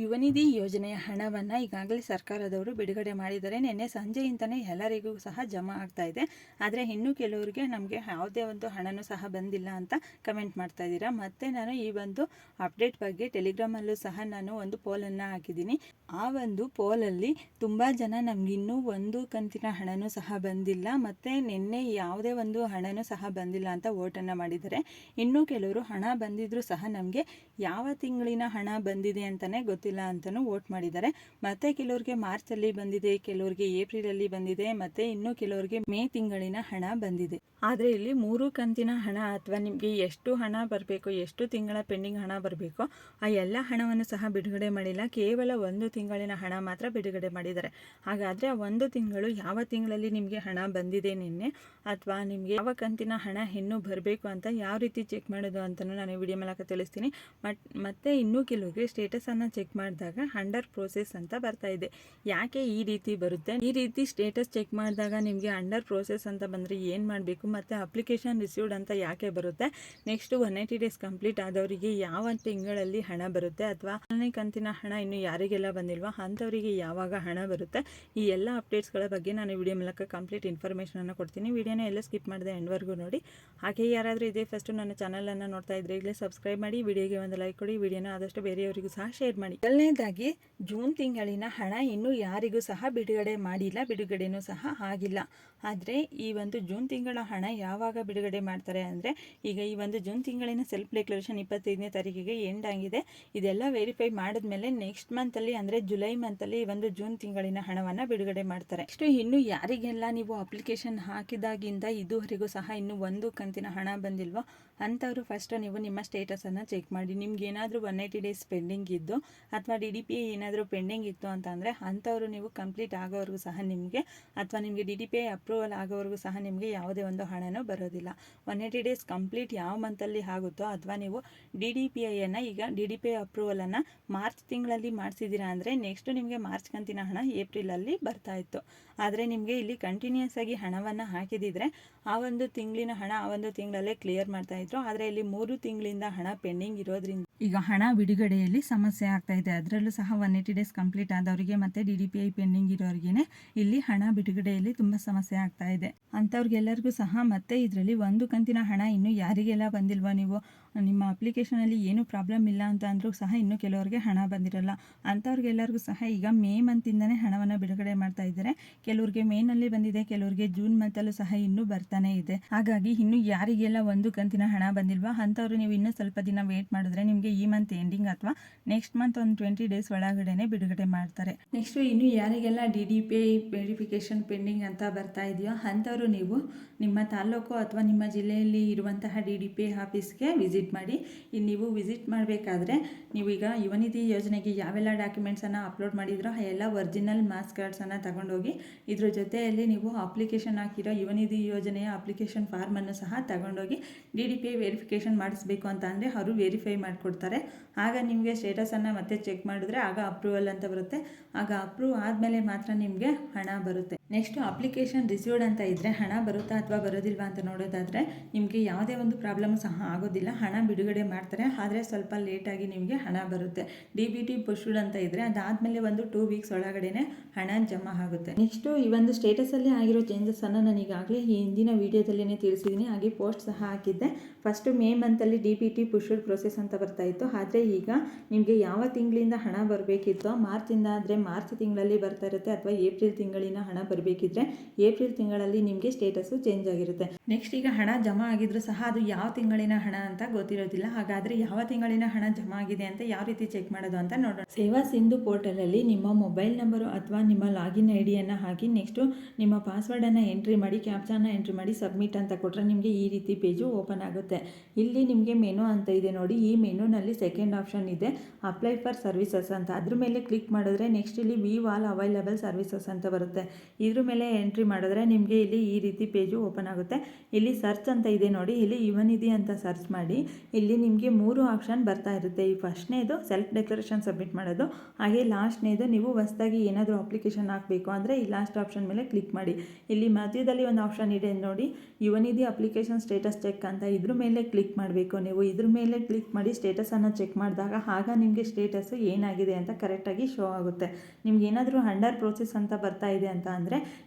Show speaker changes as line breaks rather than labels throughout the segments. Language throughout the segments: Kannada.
ಯುವನಿಧಿ ಯೋಜನೆಯ ಹಣವನ್ನು ಈಗಾಗಲೇ ಸರ್ಕಾರದವರು ಬಿಡುಗಡೆ ಮಾಡಿದ್ದಾರೆ. ನಿನ್ನೆ ಸಂಜೆಯಿಂದನೇ ಎಲ್ಲರಿಗೂ ಸಹ ಜಮಾ ಆಗ್ತಾ ಇದೆ. ಆದರೆ ಇನ್ನೂ ಕೆಲವರಿಗೆ ನಮಗೆ ಯಾವುದೇ ಒಂದು ಹಣನೂ ಸಹ ಬಂದಿಲ್ಲ ಅಂತ ಕಮೆಂಟ್ ಮಾಡ್ತಾ ಇದ್ದೀರಾ. ಮತ್ತೆ ನಾನು ಈ ಒಂದು ಅಪ್ಡೇಟ್ ಬಗ್ಗೆ ಟೆಲಿಗ್ರಾಮಲ್ಲೂ ಸಹ ನಾನು ಒಂದು ಪೋಲನ್ನು ಹಾಕಿದ್ದೀನಿ. ಆ ಒಂದು ಪೋಲಲ್ಲಿ ತುಂಬ ಜನ ನಮ್ಗೆ ಇನ್ನೂ ಒಂದು ಕಂತಿನ ಹಣನೂ ಸಹ ಬಂದಿಲ್ಲ. ಮತ್ತು ನಿನ್ನೆ ಯಾವುದೇ ಒಂದು ಹಣನೂ ಸಹ ಬಂದಿಲ್ಲ ಅಂತ ಓಟನ್ನು ಮಾಡಿದ್ದಾರೆ. ಇನ್ನೂ ಕೆಲವರು ಹಣ ಬಂದಿದ್ರೂ ಸಹ ನಮಗೆ ಯಾವ ತಿಂಗಳಿನ ಹಣ ಬಂದಿದೆ ಅಂತಲೇ ಗೊತ್ತಿಲ್ಲ. ಅಂತಲೂ ವೋಟ್ ಮಾಡಿದ್ದಾರೆ. ಮತ್ತು ಕೆಲವ್ರಿಗೆ ಮಾರ್ಚಲ್ಲಿ ಬಂದಿದೆ, ಕೆಲವ್ರಿಗೆ ಏಪ್ರಿಲಲ್ಲಿ ಬಂದಿದೆ, ಮತ್ತೆ ಇನ್ನು ಕೆಲವ್ರಿಗೆ ಮೇ ತಿಂಗಳಿನ ಹಣ ಬಂದಿದೆ. ಆದರೆ ಇಲ್ಲಿ ಮೂರು ಕಂತಿನ ಹಣ ಅಥವಾ ನಿಮಗೆ ಎಷ್ಟು ಹಣ ಬರಬೇಕು, ಎಷ್ಟು ತಿಂಗಳ ಪೆಂಡಿಂಗ್ ಹಣ ಬರಬೇಕು, ಆ ಎಲ್ಲ ಹಣವನ್ನು ಸಹ ಬಿಡುಗಡೆ ಮಾಡಿಲ್ಲ. ಕೇವಲ ಒಂದು ತಿಂಗಳಿನ ಹಣ ಮಾತ್ರ ಬಿಡುಗಡೆ ಮಾಡಿದ್ದಾರೆ. ಹಾಗಾದರೆ ಆ ಒಂದು ತಿಂಗಳು ಯಾವ ತಿಂಗಳಲ್ಲಿ ನಿಮಗೆ ಹಣ ಬಂದಿದೆ ನಿನ್ನೆ, ಅಥವಾ ನಿಮಗೆ ಯಾವ ಕಂತಿನ ಹಣ ಇನ್ನೂ ಬರಬೇಕು ಅಂತ ಯಾವ ರೀತಿ ಚೆಕ್ ಮಾಡೋದು ಅಂತಲೂ ನಾನು ವಿಡಿಯೋ ಮೂಲಕ ತಿಳಿಸ್ತೀನಿ. ಮಟ್ ಮತ್ತು ಇನ್ನೂ ಕೆಲವರಿಗೆ ಸ್ಟೇಟಸನ್ನು ಚೆಕ್ ಮಾಡಿದಾಗ ಅಂಡರ್ ಪ್ರೋಸೆಸ್ ಅಂತ ಬರ್ತಾ ಇದೆ. ಯಾಕೆ ಈ ರೀತಿ ಬರುತ್ತೆ? ಈ ರೀತಿ ಸ್ಟೇಟಸ್ ಚೆಕ್ ಮಾಡಿದಾಗ ನಿಮಗೆ ಅಂಡರ್ ಪ್ರೋಸೆಸ್ ಅಂತ ಬಂದರೆ ಏನು ಮಾಡಬೇಕು? ಮತ್ತು ಅಪ್ಲಿಕೇಶನ್ ರಿಸೀವ್ಡ್ ಅಂತ ಯಾಕೆ ಬರುತ್ತೆ? Next one eighty days complete ಆದವರಿಗೆ ಯಾವ ತಿಂಗಳಲ್ಲಿ ಹಣ ಬರುತ್ತೆ? ಅಥವಾ ಮೊದಲನೇ ಕಂತಿನ ಹಣ ಇನ್ನು ಯಾರಿಗೆಲ್ಲ ಬಂದಿಲ್ವಾ? ಅಂಥವರಿಗೆ ಯಾವಾಗ ಹಣ ಬರುತ್ತೆ? ಈ ಎಲ್ಲ ಅಪ್ಡೇಟ್ಸ್ಗಳ ಬಗ್ಗೆ ನಾನು ವಿಡಿಯೋ ಮೂಲಕ ಕಂಪ್ಲೀಟ್ ಇನ್ಫಾರ್ಮೇಷನನ್ನು ಕೊಡ್ತೀನಿ. ವಿಡಿಯೋನ ಎಲ್ಲ ಸ್ಕಿಪ್ ಮಾಡಿದೆ ಎಂಡ್ವರೆಗೂ ನೋಡಿ. ಹಾಗೆ ಯಾರಾದರೂ ಇದೇ ಫಸ್ಟು ನನ್ನ ಚಾನಲನ್ನು ನೋಡ್ತಾ ಇದ್ರೆ ಈಗಲೇ ಸಬ್ಸ್ಕ್ರೈಬ್ ಮಾಡಿ ವಿಡಿಯೋಗೆ ಒಂದು ಲೈಕ್ ಕೊಡಿ. ವಿಡಿಯೋನ ಆದಷ್ಟು ಬೇರೆಯವರಿಗೂ ಸಹ ಶೇರ್ ಮಾಡಿ. ಮೊದಲನೇದಾಗಿ ಜೂನ್ ತಿಂಗಳಿನ ಹಣ ಇನ್ನೂ ಯಾರಿಗೂ ಸಹ ಬಿಡುಗಡೆ ಮಾಡಿಲ್ಲ, ಬಿಡುಗಡೆನೂ ಸಹ ಆಗಿಲ್ಲ. ಆದರೆ ಈ ಒಂದು ಜೂನ್ ತಿಂಗಳ ಹಣ ಯಾವಾಗ ಬಿಡುಗಡೆ ಮಾಡ್ತಾರೆ ಅಂದರೆ ಈಗ ಈ ಒಂದು ಜೂನ್ ತಿಂಗಳಿನ ಸೆಲ್ಫ್ ಡೆಕ್ಲರೇಷನ್ ಇಪ್ಪತ್ತೈದನೇ ತಾರೀಕಿಗೆ ಎಂಡ್ ಆಗಿದೆ. ಇದೆಲ್ಲ ವೆರಿಫೈ ಮಾಡಿದ್ಮೇಲೆ ನೆಕ್ಸ್ಟ್ ಮಂತಲ್ಲಿ ಅಂದರೆ ಜುಲೈ ಮಂತಲ್ಲಿ ಈ ಒಂದು ಜೂನ್ ತಿಂಗಳಿನ ಹಣವನ್ನು ಬಿಡುಗಡೆ ಮಾಡ್ತಾರೆ. ಇಷ್ಟು ಇನ್ನು ಯಾರಿಗೆಲ್ಲ ನೀವು ಅಪ್ಲಿಕೇಶನ್ ಹಾಕಿದಾಗಿಂದ ಇದುವರೆಗೂ ಸಹ ಇನ್ನೂ ಒಂದು ಕಂತಿನ ಹಣ ಬಂದಿಲ್ವೋ ಅಂಥವರು ಫಸ್ಟು ನೀವು ನಿಮ್ಮ ಸ್ಟೇಟಸನ್ನು ಚೆಕ್ ಮಾಡಿ. ನಿಮ್ಗೆ ಏನಾದರೂ ಒನ್ ಏಯ್ಟಿ ಡೇಸ್ ಪೆಂಡಿಂಗ್ ಇದ್ದು ಅಥವಾ ಡಿ ಡಿ ಪಿ ಐ ಏನಾದರೂ ಪೆಂಡಿಂಗ್ ಇತ್ತು ಅಂತಂದರೆ ಅಂಥವರು ನೀವು ಕಂಪ್ಲೀಟ್ ಆಗೋವರೆಗೂ ಸಹ ನಿಮಗೆ ಅಥವಾ ನಿಮಗೆ D D P I approval ಆಗೋವರೆಗೂ ಸಹ ನಿಮಗೆ ಯಾವುದೇ ಒಂದು ಹಣನೂ ಬರೋದಿಲ್ಲ. ಒನ್ ಏಯ್ಟಿ ಡೇಸ್ ಕಂಪ್ಲೀಟ್ ಯಾವ ಮಂತಲ್ಲಿ ಆಗುತ್ತೋ ಅಥವಾ ನೀವು ಡಿ ಡಿ ಪಿ ಐಯನ್ನು ಈಗ ಡಿ ಡಿ ಪಿ ಐ ಅಪ್ರೂವಲನ್ನು ಮಾರ್ಚ್ ತಿಂಗಳಲ್ಲಿ ಮಾಡಿಸಿದ್ದೀರಾ ಅಂದರೆ ನೆಕ್ಸ್ಟ್ ನಿಮಗೆ ಮಾರ್ಚ್ ಕಂತಿನ ಹಣ ಏಪ್ರಿಲಲ್ಲಿ ಬರ್ತಾ ಇತ್ತು. ಆದರೆ ನಿಮಗೆ ಇಲ್ಲಿ ಕಂಟಿನ್ಯೂಸ್ ಆಗಿ ಹಣವನ್ನು ಹಾಕಿದಿದ್ರೆ ಆ ಒಂದು ತಿಂಗಳಿನ ಹಣ ಆ ಒಂದು ತಿಂಗಳಲ್ಲೇ ಕ್ಲಿಯರ್ ಮಾಡ್ತಾ ಇದ್ರು ಆದರೆ ಇಲ್ಲಿ ಮೂರು ತಿಂಗಳಿಂದ ಹಣ ಪೆಂಡಿಂಗ್ ಇರೋದ್ರಿಂದ ಈಗ ಹಣ ಬಿಡುಗಡೆಯಲ್ಲಿ ಸಮಸ್ಯೆ ಆಗ್ತಾ ಇದೆ. ಅದರಲ್ಲೂ ಸಹ ಒನ್ ಏಯ್ಟಿ ಡೇಸ್ ಕಂಪ್ಲೀಟ್ ಆದವರಿಗೆ ಮತ್ತೆ ಡಿ ಪೆಂಡಿಂಗ್ ಇರೋರಿಗೆ ಇಲ್ಲಿ ಹಣ ಬಿಡುಗಡೆಯಲ್ಲಿ ತುಂಬಾ ಸಮಸ್ಯೆ ಆಗ್ತಾ ಇದೆ. ಅಂತವ್ರಿಗೆಲ್ಲರಿಗೂ ಸಹ ಮತ್ತೆ ಇದರಲ್ಲಿ ಒಂದು ಕಂತಿನ ಹಣ ಇನ್ನು ಯಾರಿಗೆಲ್ಲ ಬಂದಿಲ್ವೋ ನೀವು ನಿಮ್ಮ ಅಪ್ಲಿಕೇಶನಲ್ಲಿ ಏನೂ ಪ್ರಾಬ್ಲಮ್ ಇಲ್ಲ ಅಂತ ಅಂದರೂ ಸಹ ಇನ್ನೂ ಕೆಲವರಿಗೆ ಹಣ ಬಂದಿರಲ್ಲ. ಅಂಥವ್ರಿಗೆಲ್ಲರಿಗೂ ಸಹ ಈಗ ಮೇ ಮಂತಿಂದನೇ ಹಣವನ್ನು ಬಿಡುಗಡೆ ಮಾಡ್ತಾ ಇದ್ದಾರೆ. ಕೆಲವ್ರಿಗೆ ಮೇನಲ್ಲಿ ಬಂದಿದೆ, ಕೆಲವರಿಗೆ ಜೂನ್ ಮಂತಲ್ಲೂ ಸಹ ಇನ್ನೂ ಬರ್ತಾನೆ ಇದೆ. ಹಾಗಾಗಿ ಇನ್ನು ಯಾರಿಗೆಲ್ಲ ಒಂದು ಕಂತಿನ ಹಣ ಬಂದಿಲ್ವಾ? ಅಂಥವ್ರು ನೀವು ಇನ್ನೂ ಸ್ವಲ್ಪ ದಿನ ವೇಟ್ ಮಾಡಿದ್ರೆ ನಿಮಗೆ ಈ ಮಂತ್ ಎಂಡಿಂಗ್ ಅಥವಾ ನೆಕ್ಸ್ಟ್ ಮಂತ್ ಒಂದು ಟ್ವೆಂಟಿ ಡೇಸ್ ಒಳಗಡೆನೆ ಬಿಡುಗಡೆ ಮಾಡ್ತಾರೆ. ನೆಕ್ಸ್ಟ್ ಇನ್ನು ಯಾರಿಗೆಲ್ಲ D D P verification pending ಅಂತ ಬರ್ತಾ ಇದೆಯೋ ಅಂಥವರು ನೀವು ನಿಮ್ಮ ತಾಲೂಕು ಅಥವಾ ನಿಮ್ಮ ಜಿಲ್ಲೆಯಲ್ಲಿ ಇರುವಂತಹ ಡಿ ಡಿ ಪಿ ಆಫೀಸ್ಗೆ ವಿಸಿಟ್ ಮಾಡಿ. ಇನ್ನು ನೀವು ವಿಸಿಟ್ ಮಾಡಬೇಕಾದ್ರೆ ನೀವೀಗ ಯುವನಿಧಿ ಯೋಜನೆಗೆ ಯಾವೆಲ್ಲ ಡಾಕ್ಯುಮೆಂಟ್ಸನ್ನು ಅಪ್ಲೋಡ್ ಮಾಡಿದ್ರೋ ಎಲ್ಲ ಒರಿಜಿನಲ್ ಮಾಸ್ ಕಾರ್ಡ್ಸನ್ನು ತಗೊಂಡೋಗಿ, ಇದ್ರ ಜೊತೆಯಲ್ಲಿ ನೀವು ಅಪ್ಲಿಕೇಶನ್ ಹಾಕಿರೋ ಯುವನಿಧಿ ಯೋಜನೆಯ ಅಪ್ಲಿಕೇಶನ್ ಫಾರ್ಮನ್ನು ಸಹ ತಗೊಂಡೋಗಿ ಡಿ ಡಿ ಪಿ ವೆರಿಫಿಕೇಷನ್ ಮಾಡಿಸ್ಬೇಕು ಅಂತ ಅಂದರೆ ಅವರು ವೆರಿಫೈ ಮಾಡಿಕೊಡ್ತಾರೆ. ಆಗ ನಿಮಗೆ ಸ್ಟೇಟಸನ್ನು ಮತ್ತೆ ಚೆಕ್ ಮಾಡಿದ್ರೆ ಆಗ ಅಪ್ರೂವಲ್ ಅಂತ ಬರುತ್ತೆ. ಆಗ ಅಪ್ರೂವ್ ಆದಮೇಲೆ ಮಾತ್ರ ನಿಮಗೆ ಹಣ ಬರುತ್ತೆ. ನೆಕ್ಸ್ಟ್ ಅಪ್ಲಿಕೇಶನ್ ರಿಸೀವ್ಡ್ ಅಂತ ಇದ್ದರೆ ಹಣ ಬರುತ್ತಾ ಅಥವಾ ಬರೋದಿಲ್ವಾ ಅಂತ ನೋಡೋದಾದರೆ ನಿಮಗೆ ಯಾವುದೇ ಒಂದು ಪ್ರಾಬ್ಲಮ್ ಸಹ ಆಗೋದಿಲ್ಲ. ಹಣ ಬಿಡುಗಡೆ ಮಾಡ್ತಾರೆ. ಆದರೆ ಸ್ವಲ್ಪ ಲೇಟಾಗಿ ನಿಮಗೆ ಹಣ ಬರುತ್ತೆ. ಡಿ ಬಿ ಟಿ ಪುಷ್ಡ್ ಅಂತ ಇದ್ದರೆ ಅದಾದಮೇಲೆ ಒಂದು ಟೂ ವೀಕ್ಸ್ ಒಳಗಡೆ ಹಣ ಜಮಾ ಆಗುತ್ತೆ. ನೆಕ್ಸ್ಟು ಈ ಒಂದು ಸ್ಟೇಟಸಲ್ಲಿ ಆಗಿರೋ ಚೇಂಜಸನ್ನು ನಾನು ಈಗಾಗಲೇ ಈ ಹಿಂದಿನ ವೀಡಿಯೋದಲ್ಲೇ ತಿಳಿಸಿದ್ದೀನಿ ಹಾಗೆ ಪೋಸ್ಟ್ ಸಹ ಹಾಕಿದ್ದೆ. First May ಮಂತಲ್ಲಿ D B T pushed process ಅಂತ ಬರ್ತಾ ಇತ್ತು. ಆದರೆ ಈಗ ನಿಮಗೆ ಯಾವ ತಿಂಗಳಿಂದ ಹಣ ಬರಬೇಕಿತ್ತು, ಮಾರ್ಚಿಂದ ಆದರೆ ಮಾರ್ಚ್ ತಿಂಗಳಲ್ಲಿ ಬರ್ತಾ ಇರುತ್ತೆ ಅಥವಾ ಏಪ್ರಿಲ್ ತಿಂಗಳಿನ ಹಣ ಬರಬೇಕಿದ್ರೆ ಏಪ್ರಿಲ್ ತಿಂಗಳಲ್ಲಿ ನಿಮಗೆ ಸ್ಟೇಟಸ್ಸು ಚೇಂಜ್ ಆಗಿರುತ್ತೆ. ನೆಕ್ಸ್ಟ್ ಈಗ ಹಣ ಜಮಾ ಆಗಿದ್ರು ಸಹ ಅದು ಯಾವ ತಿಂಗಳಿನ ಹಣ ಅಂತ ಗೊತ್ತಿರೋದಿಲ್ಲ. ಹಾಗಾದರೆ ಯಾವ ತಿಂಗಳಿನ ಹಣ ಜಮಾ ಆಗಿದೆ ಅಂತ ಯಾವ ರೀತಿ ಚೆಕ್ ಮಾಡೋದು ಅಂತ ನೋಡೋಣ. ಸೇವಾ ಸಿಂಧು ಪೋರ್ಟಲಲ್ಲಿ ನಿಮ್ಮ ಮೊಬೈಲ್ ನಂಬರು ಅಥವಾ ನಿಮ್ಮ ಲಾಗಿನ್ ಐ ಡಿಯನ್ನು ಹಾಕಿ ನೆಕ್ಸ್ಟು ನಿಮ್ಮ ಪಾಸ್ವರ್ಡನ್ನು ಎಂಟ್ರಿ ಮಾಡಿ ಕ್ಯಾಪ್ಚಾನ ಎಂಟ್ರಿ ಮಾಡಿ ಸಬ್ಮಿಟ್ ಅಂತ ಕೊಟ್ಟರೆ ನಿಮಗೆ ಈ ರೀತಿ ಪೇಜು ಓಪನ್ ಆಗುತ್ತೆ. ಇಲ್ಲಿ ನಿಮಗೆ ಮೆನು ಅಂತ ಇದೆ ನೋಡಿ. ಈ ಮೆನುನಲ್ಲಿ ಸೆಕೆಂಡ್ ಆಪ್ಷನ್ ಇದೆ. ಅಪ್ಲೈ ಫಾರ್ ಸರ್ವಿಸಸ್ ಅಂತ. ಅದ್ರ ಮೇಲೆ ಕ್ಲಿಕ್ ಮಾಡಿದ್ರೆ ನೆಕ್ಸ್ಟ್ ಇಲ್ಲಿ ವಿ ವಾಲ್ ಅವೈಲಬಲ್ ಸರ್ವಿಸಸ್ ಅಂತ ಬರುತ್ತೆ. ಇದ್ರ ಮೇಲೆ ಎಂಟ್ರಿ ಮಾಡಿದ್ರೆ ನಿಮಗೆ ಇಲ್ಲಿ ಈ ರೀತಿ ಪೇಜು ಓಪನ್ ಆಗುತ್ತೆ. ಇಲ್ಲಿ ಸರ್ಚ್ ಅಂತ ಇದೆ ನೋಡಿ. ಇಲ್ಲಿ ಇವನಿದೆ ಅಂತ ಸರ್ಚ್ ಮಾಡಿ. ಇಲ್ಲಿ ನಿಮಗೆ ಮೂರು ಆಪ್ಷನ್ ಬರ್ತಾ ಇರುತ್ತೆ. ಈ ಫಸ್ಟ್ನೇದು ಸೆಲ್ಫ್ ಡೆಕ್ಲರೇಷನ್ ಸಬ್ಮಿಟ್ ಮಾಡೋದು. ಹಾಗೆ ಲಾಸ್ಟ್ನೇದು ನೀವು ಹೊಸದಾಗಿ ಏನಾದರೂ ಅಪ್ಲಿಕೇಶನ್ ಹಾಕಬೇಕು ಅಂದರೆ ಈ ಲಾಸ್ಟ್ ಆಪ್ಷನ್ ಮೇಲೆ ಕ್ಲಿಕ್ ಮಾಡಿ. ಇಲ್ಲಿ ಮಧ್ಯದಲ್ಲಿ ಒಂದು ಆಪ್ಷನ್ ಇದೆ ನೋಡಿ. ಯುವನಿಧಿ ಅಪ್ಲಿಕೇಶನ್ ಸ್ಟೇಟಸ್ ಚೆಕ್ ಅಂತ ಇದ್ರ ಮೇಲೆ ಕ್ಲಿಕ್ ಮಾಡಬೇಕು. ನೀವು ಇದ್ರ ಮೇಲೆ ಕ್ಲಿಕ್ ಮಾಡಿ ಸ್ಟೇಟಸನ್ನು ಚೆಕ್ ಮಾಡಿದಾಗ ಆಗ ನಿಮಗೆ ಸ್ಟೇಟಸ್ಸು ಏನಾಗಿದೆ ಅಂತ ಕರೆಕ್ಟಾಗಿ ಶೋ ಆಗುತ್ತೆ. ನಿಮ್ಗೆ ಏನಾದರೂ ಅಂಡರ್ ಪ್ರೋಸೆಸ್ ಅಂತ ಬರ್ತಾ ಇದೆ ಅಂತ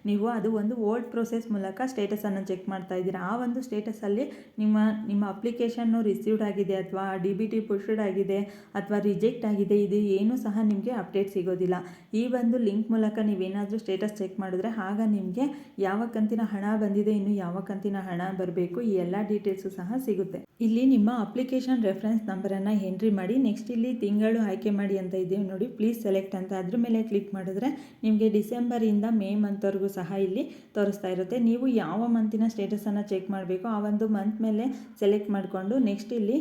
ನೀವು ಅದು ಒಂದು ಓಲ್ಡ್ ಪ್ರೋಸೆಸ್ ಮೂಲಕ ಸ್ಟೇಟಸನ್ನು ಚೆಕ್ ಮಾಡ್ತಾ ಇದ್ದೀರಾ. ಆ ಒಂದು ಸ್ಟೇಟಸಲ್ಲಿ ನಿಮ್ಮ ನಿಮ್ಮ ಅಪ್ಲಿಕೇಶನ್ನು ರಿಸೀವ್ಡ್ ಆಗಿದೆ ಅಥವಾ ಡಿ ಬಿ ಟಿ ಪುಷ್ಡ್ ಆಗಿದೆ ಅಥವಾ ರಿಜೆಕ್ಟ್ ಆಗಿದೆ, ಇದು ಏನೂ ಸಹ ನಿಮಗೆ ಅಪ್ಡೇಟ್ ಸಿಗೋದಿಲ್ಲ. ಈ ಒಂದು ಲಿಂಕ್ ಮೂಲಕ ನೀವೇನಾದರೂ ಸ್ಟೇಟಸ್ ಚೆಕ್ ಮಾಡಿದ್ರೆ ಆಗ ನಿಮಗೆ ಯಾವ ಕಂತಿನ ಹಣ ಬಂದಿದೆ, ಇನ್ನು ಯಾವ ಕಂತಿನ ಹಣ ಬರಬೇಕು, ಈ ಎಲ್ಲ ಡೀಟೇಲ್ಸು ಸಹ ಸಿಗುತ್ತೆ. ಇಲ್ಲಿ ನಿಮ್ಮ ಅಪ್ಲಿಕೇಶನ್ ರೆಫರೆನ್ಸ್ ನಂಬರನ್ನು ಎಂಟ್ರಿ ಮಾಡಿ ನೆಕ್ಸ್ಟ್ ಇಲ್ಲಿ ತಿಂಗಳು ಆಯ್ಕೆ ಮಾಡಿ ಅಂತ ಇದ್ದೀವಿ ನೋಡಿ ಪ್ಲೀಸ್ ಸೆಲೆಕ್ಟ್ ಅಂತ. ಅದ್ರ ಮೇಲೆ ಕ್ಲಿಕ್ ಮಾಡಿದ್ರೆ ನಿಮಗೆ ಡಿಸೆಂಬರಿಂದ ಮೇ ಮಂತ್ವರೆಗೂ ಸಹ ಇಲ್ಲಿ ತೋರಿಸ್ತಾ ಇರುತ್ತೆ. ನೀವು ಯಾವ ಮಂತಿನ ಸ್ಟೇಟಸನ್ನು ಚೆಕ್ ಮಾಡಬೇಕು ಆ ಒಂದು ಮಂತ್ ಮೇಲೆ ಸೆಲೆಕ್ಟ್ ಮಾಡಿಕೊಂಡು ನೆಕ್ಸ್ಟ್ ಇಲ್ಲಿ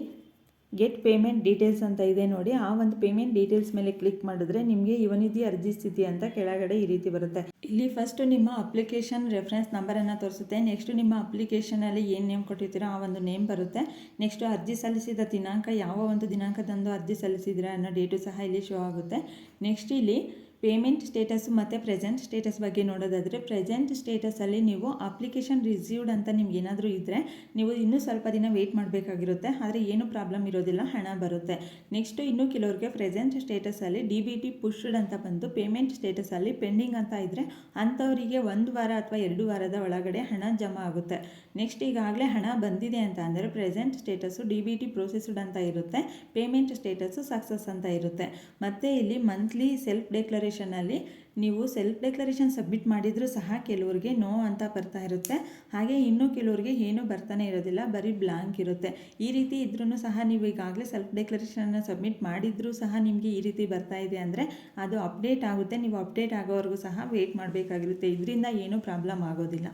ಗೆಟ್ ಪೇಮೆಂಟ್ ಡೀಟೇಲ್ಸ್ ಅಂತ ಇದೆ ನೋಡಿ. ಆ ಒಂದು ಪೇಮೆಂಟ್ ಡೀಟೇಲ್ಸ್ ಮೇಲೆ ಕ್ಲಿಕ್ ಮಾಡಿದ್ರೆ ನಿಮಗೆ ಇವನಿಧಿ ಅರ್ಜಿ ಸ್ಥಿತಿ ಅಂತ ಕೆಳಗಡೆ ಈ ರೀತಿ ಬರುತ್ತೆ. ಇಲ್ಲಿ ಫಸ್ಟ್ ನಿಮ್ಮ ಅಪ್ಲಿಕೇಶನ್ ರೆಫರೆನ್ಸ್ ನಂಬರನ್ನು ತೋರಿಸುತ್ತೆ. ನೆಕ್ಸ್ಟ್ ನಿಮ್ಮ ಅಪ್ಲಿಕೇಶನಲ್ಲಿ ಏನು ನೇಮ್ ಕೊಟ್ಟಿರ್ತೀರೋ ಆ ಒಂದು ನೇಮ್ ಬರುತ್ತೆ. ನೆಕ್ಸ್ಟ್ ಅರ್ಜಿ ಸಲ್ಲಿಸಿದ ದಿನಾಂಕ ಯಾವ ಒಂದು ದಿನಾಂಕದಂದು ಅರ್ಜಿ ಸಲ್ಲಿಸಿದ್ರೆ ಅನ್ನೋ ಡೇಟು ಸಹ ಇಲ್ಲಿ ಶೋ ಆಗುತ್ತೆ. ನೆಕ್ಸ್ಟ್ ಇಲ್ಲಿ ಪೇಮೆಂಟ್ ಸ್ಟೇಟಸ್ ಮತ್ತು ಪ್ರೆಸೆಂಟ್ ಸ್ಟೇಟಸ್ ಬಗ್ಗೆ ನೋಡೋದಾದರೆ ಪ್ರೆಸೆಂಟ್ ಸ್ಟೇಟಸಲ್ಲಿ ನೀವು ಅಪ್ಲಿಕೇಶನ್ ರಿಸೀವ್ಡ್ ಅಂತ ನಿಮ್ಗೆ ಏನಾದರೂ ಇದ್ದರೆ ನೀವು ಇನ್ನೂ ಸ್ವಲ್ಪ ದಿನ ವೆಯ್ಟ್ ಮಾಡಬೇಕಾಗಿರುತ್ತೆ. ಆದರೆ ಏನು ಪ್ರಾಬ್ಲಮ್ ಇರೋದಿಲ್ಲ, ಹಣ ಬರುತ್ತೆ. ನೆಕ್ಸ್ಟು ಇನ್ನೂ ಕೆಲವ್ರಿಗೆ ಪ್ರೆಸೆಂಟ್ ಸ್ಟೇಟಸಲ್ಲಿ ಡಿ ಬಿ ಟಿ ಪುಷ್ಡ್ ಅಂತ ಬಂದು ಪೇಮೆಂಟ್ ಸ್ಟೇಟಸಲ್ಲಿ ಪೆಂಡಿಂಗ್ ಅಂತ ಇದ್ದರೆ ಅಂಥವರಿಗೆ ಒಂದು ವಾರ ಅಥವಾ ಎರಡು ವಾರದ ಒಳಗಡೆ ಹಣ ಜಮಾ ಆಗುತ್ತೆ. ನೆಕ್ಸ್ಟ್ ಈಗಾಗಲೇ ಹಣ ಬಂದಿದೆ ಅಂತ ಅಂದರೆ present status D B T processed ಅಂತ ಇರುತ್ತೆ. ಪೇಮೆಂಟ್ ಸ್ಟೇಟಸ್ಸು ಸಕ್ಸಸ್ ಅಂತ ಇರುತ್ತೆ. ಮತ್ತು ಇಲ್ಲಿ ಮಂತ್ಲಿ ಸೆಲ್ಫ್ ಡೆಕ್ಲರೇಷನಲ್ಲಿ ನೀವು ಸೆಲ್ಫ್ ಡೆಕ್ಲರೇಷನ್ ಸಬ್ಮಿಟ್ ಮಾಡಿದರೂ ಸಹ ಕೆಲವರಿಗೆ ನೋ ಅಂತ ಬರ್ತಾ ಇರುತ್ತೆ. ಹಾಗೆ ಇನ್ನೂ ಕೆಲವರಿಗೆ ಏನೂ ಬರ್ತಾನೆ ಇರೋದಿಲ್ಲ, ಬರೀ ಬ್ಲಾಂಕ್ ಇರುತ್ತೆ. ಈ ರೀತಿ ಇದ್ರೂ ಸಹ ನೀವು ಈಗಾಗಲೇ ಸೆಲ್ಫ್ ಡೆಕ್ಲರೇಷನ್ನ ಸಬ್ಮಿಟ್ ಮಾಡಿದರೂ ಸಹ ನಿಮಗೆ ಈ ರೀತಿ ಬರ್ತಾ ಇದೆ ಅಂದರೆ ಅದು ಅಪ್ಡೇಟ್ ಆಗುತ್ತೆ. ನೀವು ಅಪ್ಡೇಟ್ ಆಗೋವರೆಗೂ ಸಹ ವೆಯ್ಟ್ ಮಾಡಬೇಕಾಗಿರುತ್ತೆ. ಇದರಿಂದ ಏನೂ ಪ್ರಾಬ್ಲಮ್ ಆಗೋದಿಲ್ಲ.